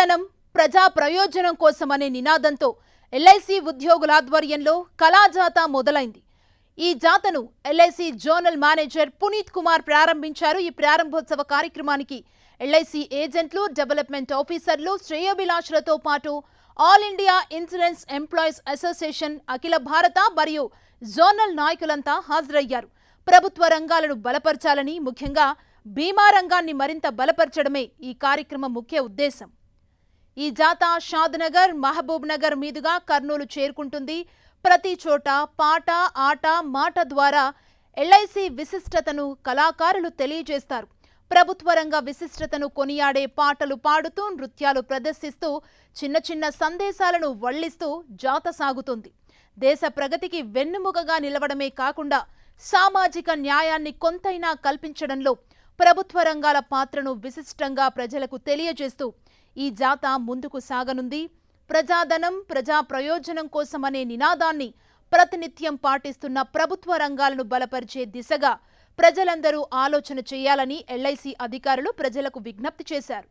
ప్రజాధనం ప్రజా ప్రయోజనం కోసమనే నినాదంతో ఎల్ఐసి ఉద్యోగుల ఆధ్వర్యంలో కళాజాత మొదలైంది. ఈ జాతను LIC zonal manager Puneet Kumar ప్రారంభించారు. ఈ ప్రారంభోత్సవ కార్యక్రమానికి ఎల్ఐసి ఏజెంట్లు డెవలప్మెంట్ ఆఫీసర్లు శ్రేయోభిలాషులతో పాటు all India insurance employees association అఖిల భారత మరియు జోనల్ నాయకులంతా హాజరయ్యారు. ప్రభుత్వ రంగాలను బలపరచాలని ముఖ్యంగా బీమా రంగాన్ని మరింత బలపరచడమే ఈ కార్యక్రమం ముఖ్య ఉద్దేశం. ఈ జాత షాద్నగర్ మహబూబ్ నగర్ మీదుగా కర్నూలు చేరుకుంటుంది. ప్రతి చోట పాట ఆట మాట ద్వారా ఎల్ఐసి విశిష్టతను కళాకారులు తెలియజేస్తారు. ప్రభుత్వ రంగ విశిష్టతను కొనియాడే పాటలు పాడుతూ నృత్యాలు ప్రదర్శిస్తూ చిన్న చిన్న సందేశాలను వళ్ళిస్తూ జాత సాగుతుంది. దేశ ప్రగతికి వెన్నుముకగా నిలవడమే కాకుండా సామాజిక న్యాయాన్ని కొంతైనా కల్పించడంలో ప్రభుత్వ రంగాల పాత్రను విశిష్టంగా ప్రజలకు తెలియజేస్తూ ఈ జాత ముందుకు సాగనుంది. ప్రజాధనం ప్రజా ప్రయోజనం కోసమనే నినాదాన్ని ప్రతినిత్యం పాటిస్తున్న ప్రభుత్వ రంగాలను బలపరిచే దిశగా ప్రజలందరూ ఆలోచన చేయాలని ఎల్ఐసి అధికారులు ప్రజలకు విజ్ఞప్తి చేశారు.